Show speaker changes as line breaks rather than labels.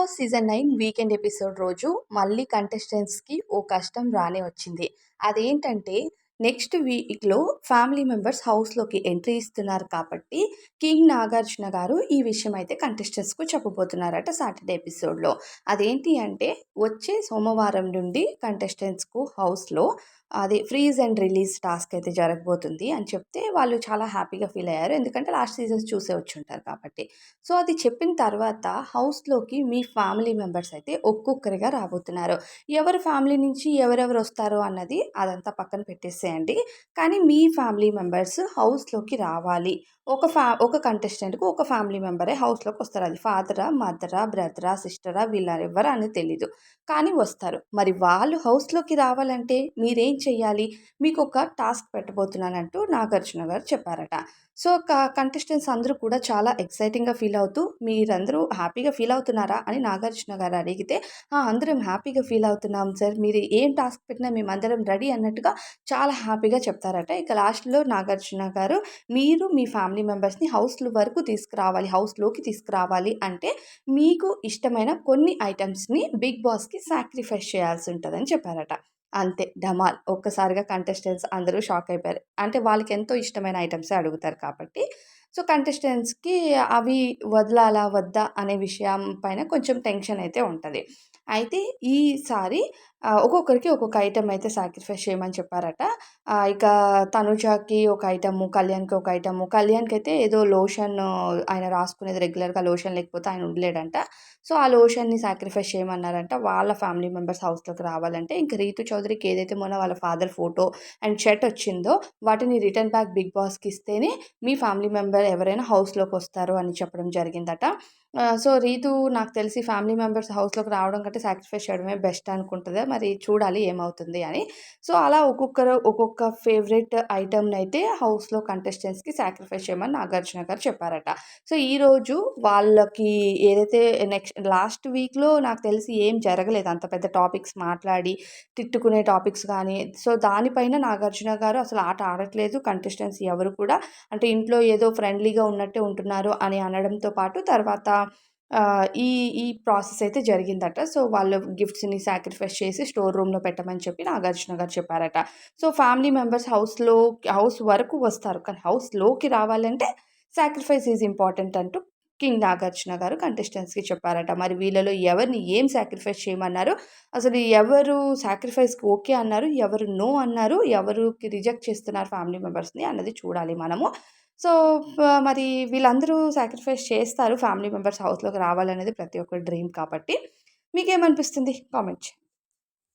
Boss season nine weekend episode రోజు మళ్ళీ కంటెస్టెంట్స్కి ఓ కష్టం రానే వచ్చింది. అదేంటంటే నెక్స్ట్ వీక్లో ఫ్యామిలీ మెంబర్స్ హౌస్లోకి ఎంట్రీ ఇస్తున్నారు కాబట్టి కింగ్ నాగార్జున గారు ఈ విషయం అయితే కంటెస్టెంట్స్కు చెప్పబోతున్నారట సాటర్డే ఎపిసోడ్లో. అదేంటి అంటే వచ్చే సోమవారం నుండి కంటెస్టెంట్స్కు హౌస్లో అది ఫ్రీజ్ అండ్ రిలీజ్ టాస్క్ అయితే జరగబోతుంది అని చెప్తే వాళ్ళు చాలా హ్యాపీగా ఫీల్ అయ్యారు. ఎందుకంటే లాస్ట్ సీజన్స్ చూసే వచ్చి ఉంటారు కాబట్టి. సో అది చెప్పిన తర్వాత హౌస్లోకి మీ ఫ్యామిలీ మెంబర్స్ అయితే ఒక్కొక్కరిగా రాబోతున్నారు. ఎవరు ఫ్యామిలీ నుంచి ఎవరెవరు వస్తారు అన్నది అదంతా పక్కన పెట్టేసే పెట్టేసేయండి కానీ మీ ఫ్యామిలీ మెంబర్స్ హౌస్లోకి రావాలి. ఒక ఫ్యా ఒక కంటెస్టెంట్కి ఒక ఫ్యామిలీ మెంబరే హౌస్లోకి వస్తారు. అది ఫాదరా మదరా బ్రదరా సిస్టరా వీళ్ళ ఎవరా అని తెలీదు. కానీ వస్తారు. మరి వాళ్ళు హౌస్లోకి రావాలంటే మీరేం చెయ్యాలి? మీకు ఒక టాస్క్ పెట్టబోతున్నానంటూ నాగార్జున గారు చెప్పారట. సో ఒక కంటెస్టెంట్స్ అందరూ కూడా చాలా ఎక్సైటింగ్గా ఫీల్ అవుతూ మీరందరూ హ్యాపీగా ఫీల్ అవుతున్నారా అని నాగార్జున గారు అడిగితే అందరం హ్యాపీగా ఫీల్ అవుతున్నాం సార్. మీరు ఏం టాస్క్ పెట్టినా మేమందరం రెడీ అన్నట్టుగా చాలా హ్యాపీగా చెప్తారట. ఇక లాస్ట్లో నాగార్జున గారు మీరు మీ ఫ్యామిలీ మెంబర్స్ని హౌస్ వరకు తీసుకురావాలి హౌస్లోకి తీసుకురావాలి అంటే మీకు ఇష్టమైన కొన్ని ఐటమ్స్ని బిగ్ బాస్కి సాక్రిఫైస్ చేయాల్సి ఉంటుందని చెప్పారట. అంతే ధమాల్. ఒక్కసారిగా కంటెస్టెంట్స్ అందరూ షాక్ అయిపోయారు. అంటే వాళ్ళకి ఎంతో ఇష్టమైన ఐటమ్సే అడుగుతారు కాబట్టి. సో కంటెస్టెంట్స్కి అవి వదలాలా వద్దా అనే విషయం పైన కొంచెం టెన్షన్ అయితే ఉంటుంది. అయితే ఈసారి ఒక్కొక్కరికి ఒక్కొక్క ఐటెం అయితే సాక్రిఫైస్ చేయమని చెప్పారట. ఇక తనుజాకి ఒక ఐటము కళ్యాణ్కి ఒక ఐటము కళ్యాణ్కి అయితే ఏదో లోషన్ ఆయన రాసుకునేది రెగ్యులర్గా లోషన్ లేకపోతే ఆయన ఉండలేడంట. సో ఆ లోషన్ని సాక్రిఫైస్ చేయమన్నారంట. వాళ్ళ ఫ్యామిలీ మెంబర్స్ హౌస్లోకి రావాలంటే ఇంకా రీతు చౌదరికి ఏదైతే మొన్న వాళ్ళ ఫాదర్ ఫోటో అండ్ షర్ట్ వచ్చిందో వాటిని రిటర్న్ బ్యాక్ బిగ్ బాస్కి ఇస్తేనే మీ ఫ్యామిలీ మెంబర్ ఎవరైనా హౌస్లోకి వస్తారు అని చెప్పడం జరిగిందట. సో రీతు నాకు తెలిసి ఫ్యామిలీ మెంబర్స్ హౌస్లోకి రావడం కంటే సాక్రిఫైస్ చేయడమే బెస్ట్ అనుకుంటుంది. మరి చూడాలి ఏమవుతుంది అని. సో అలా ఒక్కొక్కరు ఒక్కొక్క ఫేవరెట్ ఐటమ్ని అయితే హౌస్లో కంటెస్టెంట్స్కి సాక్రిఫైస్ చేయమని నాగార్జున గారు చెప్పారట. సో ఈరోజు వాళ్ళకి ఏదైతే నెక్స్ట్ లాస్ట్ వీక్లో నాకు తెలిసి ఏం జరగలేదు. అంత పెద్ద టాపిక్స్ మాట్లాడి తిట్టుకునే టాపిక్స్ కానీ సో దానిపైన నాగార్జున గారు అసలు ఆట ఆడట్లేదు. కంటెస్టెంట్స్ ఎవరు కూడా అంటే ఇంట్లో ఏదో ఫ్రెండ్లీగా ఉన్నట్టే ఉంటున్నారు అని అనడంతో పాటు తర్వాత ఈ ఈ ప్రాసెస్ అయితే జరిగిందట. సో వాళ్ళు గిఫ్ట్స్ని సాక్రిఫైస్ చేసి స్టోర్ రూమ్లో పెట్టమని చెప్పి నాగార్జున గారు చెప్పారట. సో ఫ్యామిలీ మెంబర్స్ హౌస్లో హౌస్ వరకు వస్తారు. కానీ హౌస్లోకి రావాలంటే సాక్రిఫైస్ ఈజ్ ఇంపార్టెంట్ అంటూ కింగ్ నాగార్జున గారు కంటెస్టెంట్స్కి చెప్పారట. మరి వీళ్ళలో ఎవరిని ఏం సాక్రిఫైస్ చేయమన్నారు? అసలు ఎవరు సాక్రిఫైస్కి ఓకే అన్నారు? ఎవరు నో అన్నారు? ఎవరికి రిజెక్ట్ చేస్తున్నారు ఫ్యామిలీ మెంబర్స్ని అన్నది చూడాలి మనము. సో మరి వీళ్ళందరూ సాక్రిఫైస్ చేస్తారు ఫ్యామిలీ మెంబర్స్ హౌస్లోకి రావాలనేది ప్రతి ఒక్క డ్రీమ్ కాబట్టి. మీకేమనిపిస్తుంది? కామెంట్